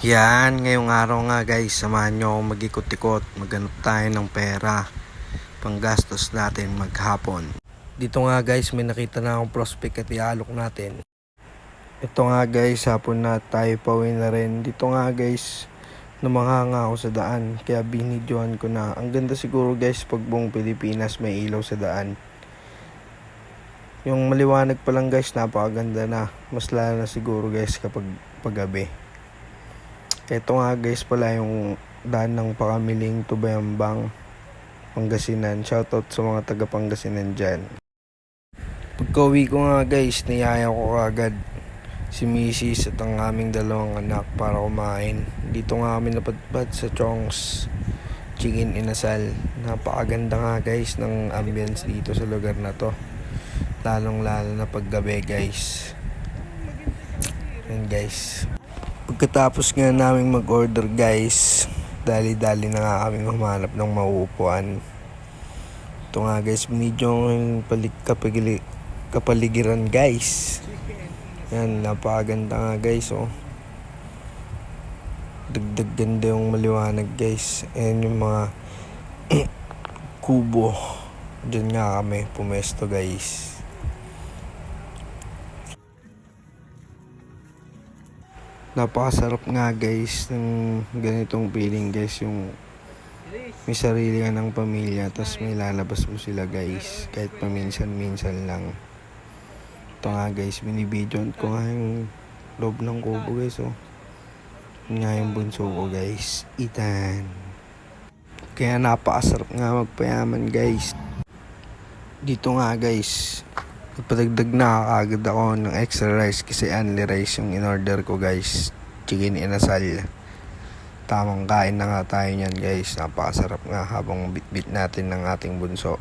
Yan, ngayong araw nga guys, samahan nyo ako mag-ikot-ikot, maghanap tayo ng pera, panggastos natin maghapon. Dito nga guys, may nakita na akong prospect at ialok natin. Ito nga guys, hapon na tayo pauwi na rin. Dito nga guys, namanganga ako sa daan, kaya binidyohan ko na. Ang ganda siguro guys, pag buong Pilipinas may ilaw sa daan. Yung maliwanag pa lang guys, napakaganda na. Mas lalo na siguro guys kapag paggabi. Ito nga guys pala yung daan ng pakamiling Tubayambang, Pangasinan. Shoutout sa mga taga Pangasinan dyan. Pagka uwi ko nga guys, niyaya ko agad si Mrs. at ang aming dalawang anak para kumain. Dito nga kami napadpad sa Chong's Chicken Inasal. Napakaganda nga guys ng ambience dito sa lugar na to. Lalong lalo na paggabi guys. Yan guys. Pagkatapos nga namin mag-order guys, dali-dali na nga kami humanap ng mauupuan. Ito nga guys, yung palig kapagili, kapaligiran guys. Yan, napakaganda nga guys oh. Dagdag ganda yung maliwanag guys. Ayan yung mga kubo. Diyan nga kami pumesto guys. Napakasarap nga guys ng ganitong feeling guys yung may sarili ka ng pamilya tapos may lalabas mo sila guys kahit paminsan-minsan lang. Ito nga guys binibidyon ko nga yung loob ng kubo guys oh. Yun nga yung bunso ko guys Ethan. Kaya napakasarap nga magpayaman guys. Dito nga guys Ipadagdag na agad ako ng extra rice kasi only rice yung in-order ko guys. Chicken inasal. Tamang kain na nga tayo niyan guys. Napakasarap nga habang bit-bit natin ng ating bunso.